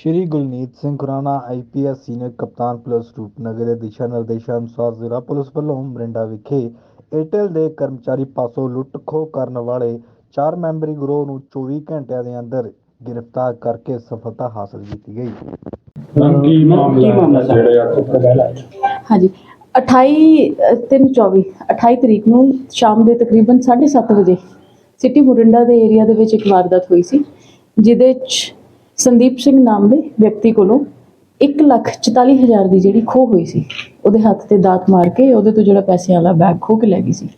ਸ਼੍ਰੀ Gulneet Singh Khurana IPS senior ਕਪਤਾਨ police Rupnagar ਦੇ ਦਿਸ਼ਾ ਨਿਰਦੇਸ਼ਾਂ ਅਨੁਸਾਰ ਜ਼ਿਲ੍ਹਾ ਪੁਲਿਸ ਵੱਲੋਂ ਮਰਿੰਡਾ ਵਿਖੇ ਏਅਰਟੈਲ ਦੇ ਕਰਮਚਾਰੀ ਪਾਸੋਂ ਲੁੱਟ ਖੋਹ ਕਰਨ ਵਾਲੇ ਚਾਰ ਮੈਂਬਰੀ ਗਰੋਹ ਨੂੰ 24 ਘੰਟਿਆਂ ਦੇ ਅੰਦਰ ਗ੍ਰਿਫਤਾਰ ਕਰਕੇ ਸਫਲਤਾ ਹਾਸਲ ਕੀਤੀ ਗਈ। ਮੈਮ ਕੀ ਮਾਮਲਾ ਹੈ ਜਿਹੜੇ ਅੱਜ ਹਾਂਜੀ 28 ਤਿੰਨ 24 28 ਤਰੀਕ ਨੂੰ ਸ਼ਾਮ ਦੇ ਤਕਰੀਬਨ 7:30 ਵਜੇ ਸਿਟੀ ਮੁਰਿੰਡਾ ਦੇ ਏਰੀਆ ਦੇ ਵਿੱਚ ਇੱਕ ਵਾਰਦਾਤ ਹੋਈ ਸੀ ਜਿਹਦੇ 'ਚ ਸੰਦੀਪ ਸਿੰਘ ਨਾਮ ਦੇ ਵਿਅਕਤੀ ਕੋਲੋਂ 144000 ਦੀ ਜਿਹੜੀ ਖੋਹ ਹੋਈ ਸੀ, ਉਹਦੇ ਹੱਥ ਤੇ ਦਾਤ ਮਾਰ ਕੇ ਉਹਦੇ ਤੋਂ ਜਿਹੜਾ ਪੈਸਿਆਂ ਵਾਲਾ ਬੈਗ ਖੋਹ ਕੇ ਲੈ ਗਈ ਸੀ।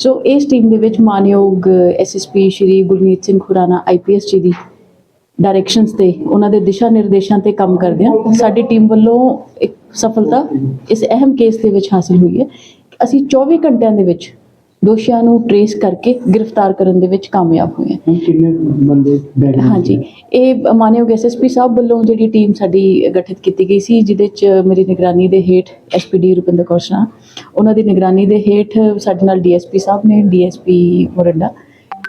ਸੋ ਇਸ ਟੀਮ ਦੇ ਵਿੱਚ ਮਾਨਯੋਗ ਐਸਐਸਪੀ ਸ਼੍ਰੀ ਗੁਰਮੀਤ ਸਿੰਘ ਖੁਰਾਣਾ ਆਈਪੀਐਸ ਜੀ ਦੀ ਡਾਇਰੈਕਸ਼ਨਸ ਤੇ ਉਹਨਾਂ ਦੇ ਦਿਸ਼ਾ ਨਿਰਦੇਸ਼ਾਂ ਤੇ ਕੰਮ ਕਰਦੇ ਕਰਦਿਆਂ ਸਾਡੀ ਟੀਮ ਵੱਲੋਂ ਇੱਕ ਸਫਲਤਾ ਇਸ ਅਹਿਮ ਕੇਸ ਦੇ ਵਿੱਚ ਹਾਸਲ ਹੋਈ ਹੈ। ਅਸੀਂ 24 ਘੰਟਿਆਂ ਦੇ ਵਿੱਚ ਦੋਸ਼ੀਆਂ ਨੂੰ ਟਰੇਸ ਕਰਕੇ ਗ੍ਰਿਫਤਾਰ ਕਰਨ ਦੇ ਵਿੱਚ ਕਾਮਯਾਬ ਹੋਏ ਹਾਂ ਹੁਣ ਕਿੰਨੇ ਬੰਦੇ ਬੈਗ ਹਾਂਜੀ। ਇਹ ਮਾਨਯੋਗ ਐਸਐਸਪੀ ਸਾਹਿਬ ਵੱਲੋਂ ਜਿਹੜੀ ਟੀਮ ਸਾਡੀ ਗਠਿਤ ਕੀਤੀ ਗਈ ਸੀ ਜਿਹਦੇ ਚ ਮੇਰੀ ਨਿਗਰਾਨੀ ਦੇ ਹੇਠ ਐਸਪੀਡੀ ਰੁਪਿੰਦਰ ਕੌਰ ਸ਼ਨਾ ਉਹਨਾਂ ਦੀ ਨਿਗਰਾਨੀ ਦੇ ਹੇਠ ਸਾਡੇ ਨਾਲ ਡੀਐਸਪੀ ਸਾਹਿਬ ਨੇ ਡੀਐਸਪੀ ਮੋਰਿੰਡਾ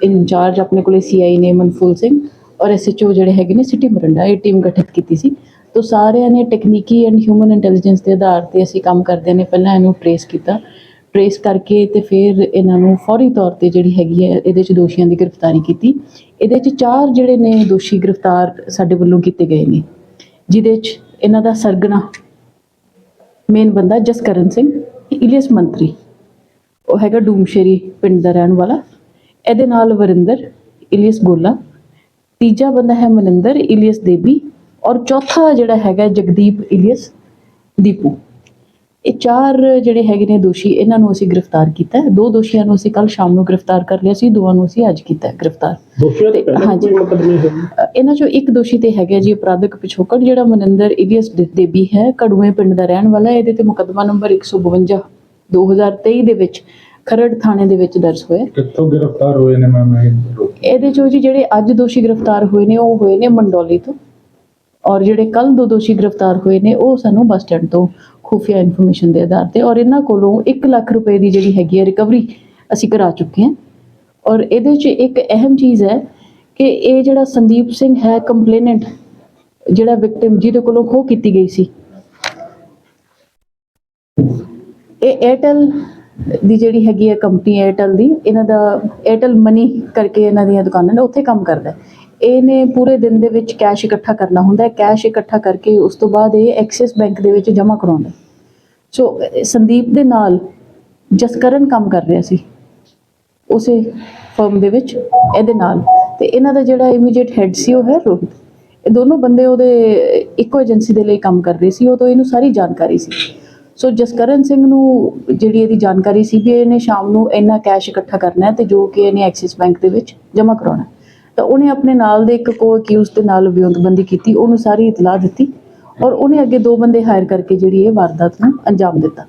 ਇੰਚਾਰਜ ਆਪਣੇ ਕੋਲੇ ਸੀਆਈ ਨੇ ਮਨਫੂਲ ਸਿੰਘ ਔਰ ਐਸਐਚਓ ਜਿਹੜੇ ਹੈਗੇ ਨੇ ਸਿਟੀ ਮੋਰਿੰਡਾ ਇਹ ਟੀਮ ਗਠਿਤ ਕੀਤੀ ਸੀ। ਤੋਂ ਸਾਰਿਆਂ ਨੇ ਟੈਕਨੀਕੀ ਐਂਡ ਹਿਊਮਨ ਇੰਟੈਲੀਜੈਂਸ ਦੇ ਆਧਾਰ ਤੇ ਅਸੀਂ ਕੰਮ ਕਰਦੇ ਨੇ ਪਹਿਲਾਂ ਇਹਨੂੰ ਟਰੇਸ ਕੀਤਾ। ਟਰੇਸ ਕਰਕੇ ਤੇ ਫਿਰ ਇਹਨਾਂ ਨੂੰ ਫੌਰੀ ਤੌਰ ਤੇ ਜਿਹੜੀ ਹੈਗੀ ਹੈ, ਇਹਦੇ ਚ ਦੋਸ਼ੀਆਂ ਦੀ ਗ੍ਰਿਫਤਾਰੀ ਕੀਤੀ। ਇਹਦੇ ਚ ਚਾਰ ਜਿਹੜੇ ਨੇ ਦੋਸ਼ੀ ਗ੍ਰਿਫਤਾਰ ਸਾਡੇ ਵੱਲੋਂ ਕੀਤੇ ਗਏ ਨੇ, ਜਿਹਦੇ ਚ ਇਹਨਾਂ ਦਾ ਸਰਗਣਾ ਮੇਨ ਬੰਦਾ ਜਸਕਰਨ ਸਿੰਘ ਇਲੀਅਸ ਮੰਤਰੀ। ਉਹ ਹੈਗਾ ਡੂਮਸ਼ੇਰੀ ਪਿੰਡ ਦਾ ਰਹਿਣ ਵਾਲਾ। ਇਹਦੇ ਨਾਲ ਵਰਿੰਦਰ ਇਲੀਅਸ ਗੋਲਾ। ਤੀਜਾ ਬੰਦਾ ਹੈ ਮਨਿੰਦਰ ਇਲੀਅਸ ਦੇਵੀ। ਔਰ ਚੌਥਾ ਜਿਹੜਾ ਹੈਗਾ ਜਗਦੀਪ ਇਲੀਅਸ ਦੀਪੂ। ਇਹ ਚਾਰ ਜਿਹੜੇ ਹੈਗੇ ਨੇ ਦੋਸ਼ੀ ਇਹਨਾਂ ਨੂੰ ਅਸੀਂ ਗ੍ਰਿਫਤਾਰ ਕੀਤਾ ਹੈ। ਦੋ ਦੋਸ਼ੀਆਂ ਨੂੰ ਅਸੀਂ ਕੱਲ ਸ਼ਾਮ ਨੂੰ ਗ੍ਰਿਫਤਾਰ ਕਰ ਲਿਆ ਸੀ ਦੋਵਾਂ ਨੂੰ ਅਸੀਂ ਅੱਜ ਕੀਤਾ ਹੈ ਗ੍ਰਿਫਤਾਰ। ਦੋਸ਼ੀਆਂ ਦੇ ਹਾਂਜੀ। ਇਹਨਾਂ ਚੋਂ ਇੱਕ ਦੋਸ਼ੀ ਤੇ ਹੈਗਾ ਜੀ ਅਪਰਾਧਿਕ ਪਿਛੋਕੜ ਜਿਹੜਾ ਮਨਿੰਦਰ ਇਲੀਅਸ ਦੇਬੀ ਹੈ ਕੜੂਏ ਪਿੰਡ ਦਾ ਰਹਿਣ ਵਾਲਾ ਇਹਦੇ ਤੇ ਮੁਕੱਦਮਾ ਨੰਬਰ 152 2023 ਦੇ ਵਿੱਚ ਖਰੜ ਥਾਣੇ ਦੇ ਵਿੱਚ ਦਰਜ ਹੋਇਆ ਕਿੱਥੋਂ ਗ੍ਰਿਫਤਾਰ ਹੋਏ ਨੇ ਮੈਮ ਇਹ ਇਹਦੇ ਚੋਂ ਜੀ ਜਿਹੜੇ ਅੱਜ ਦੋਸ਼ੀ ਗ੍ਰਿਫਤਾਰ ਹੋਏ ਨੇ ਉਹ ਹੋਏ ਨੇ ਮੰਡੋਲੀ ਤੋਂ। ਔਰ ਜਿਹੜੇ ਕੱਲ ਦੋ ਦੋਸ਼ੀ ਗ੍ਰਿਫਤਾਰ ਹੋਏ ਨੇ ਉਹ ਸਾਨੂੰ ਬੱਸ ਸਟੈਂਡ ਤੋਂ ਖੁਫੀਆ ਇਨਫੋਰਮੇਸ਼ਨ ਦੇ ਆਧਾਰ ਤੇ ਔਰ ਇਹਨਾਂ ਕੋਲੋਂ 1 ਲੱਖ ਰੁਪਏ ਦੀ ਜਿਹੜੀ ਹੈਗੀ ਹੈ ਰਿਕਵਰੀ ਅਸੀਂ ਕਰਾ ਚੁੱਕੇ ਹਾਂ। ਔਰ ਇਹਦੇ 'ਚ ਇੱਕ ਅਹਿਮ ਚੀਜ਼ ਹੈ ਕਿ ਇਹ ਜਿਹੜਾ ਸੰਦੀਪ ਸਿੰਘ ਹੈ ਕੰਪਲੇਨੈਂਟ ਜਿਹੜਾ ਵਿਕਟਿਮ ਜਿਹਦੇ ਕੋਲੋਂ ਖੋਹ ਕੀਤੀ ਗਈ ਸੀ। ਇਹ 에ਅਰਟੈਲ ਦੀ ਜਿਹੜੀ ਹੈਗੀ ਹੈ ਕੰਪਨੀ 에ਅਰਟੈਲ ਦੀ, ਇਹਨਾਂ ਦਾ 에ਅਰਟੈਲ ਮਨੀ ਕਰਕੇ ਇਹਨਾਂ ਦੀਆਂ ਦੁਕਾਨਾਂ ਨੇ, ਉੱਥੇ ਕੰਮ ਕਰਦਾ ਇਹਨੇ ਪੂਰੇ ਦਿਨ ਦੇ ਵਿੱਚ ਕੈਸ਼ ਇਕੱਠਾ ਕਰਨਾ ਹੁੰਦਾ ਹੈ। ਕੈਸ਼ ਇਕੱਠਾ ਕਰਕੇ ਉਸ ਤੋਂ ਬਾਅਦ ਇਹ ਐਕਸਿਸ ਬੈਂਕ ਦੇ ਵਿੱਚ ਜਮ੍ਹਾਂ ਕਰਾਉਂਦਾ ਸੋ, ਸੰਦੀਪ ਦੇ ਨਾਲ ਜਸਕਰਨ ਕੰਮ ਕਰ ਰਿਹਾ ਸੀ। ਉਸੇ ਫਰਮ ਦੇ ਵਿੱਚ, ਇਹਦੇ ਨਾਲ। ਤੇ ਇਹਨਾਂ ਦਾ ਜਿਹੜਾ ਇਮੀਡੀਏਟ ਹੈਡ ਸੀ, ਉਹ ਹੈ ਰੋਹਿਤ। ਇਹ ਦੋਨੋਂ ਬੰਦੇ ਉਹਦੇ ਇੱਕੋ ਏਜੰਸੀ ਦੇ ਲਈ ਕੰਮ ਕਰ ਰਹੇ ਸੀ, ਉਹ ਤੋਂ ਇਹਨੂੰ ਸਾਰੀ ਜਾਣਕਾਰੀ ਸੀ। ਸੋ, ਜਸਕਰਨ ਸਿੰਘ ਨੂੰ ਜਿਹੜੀ ਇਹਦੀ ਜਾਣਕਾਰੀ ਸੀ ਵੀ ਇਹਨੇ ਸ਼ਾਮ ਨੂੰ ਇੰਨਾ ਕੈਸ਼ ਇਕੱਠਾ ਕਰਨਾ ਹੈ ਤੇ ਜੋ ਕਿ ਇਹਨੇ ਐਕਸਿਸ ਬੈਂਕ ਦੇ ਵਿੱਚ ਜਮ੍ਹਾਂ ਕਰਾਉਣਾ ਤਾਂ ਉਹਨੇ ਆਪਣੇ ਨਾਲ ਦੇ ਇੱਕ ਕੋ ਅਕਿਊਜ਼ ਦੇ ਨਾਲ ਵਿਉਂਤਬੰਦੀ ਕੀਤੀ, ਉਹਨੂੰ ਸਾਰੀ ਇਤਲਾਹ ਦਿੱਤੀ। ਔਰ ਉਹਨੇ ਅੱਗੇ ਦੋ ਬੰਦੇ ਹਾਇਰ ਕਰਕੇ ਜਿਹੜੀ ਇਹ ਵਾਰਦਾਤ ਨੂੰ ਅੰਜਾਮ ਦਿੱਤਾ।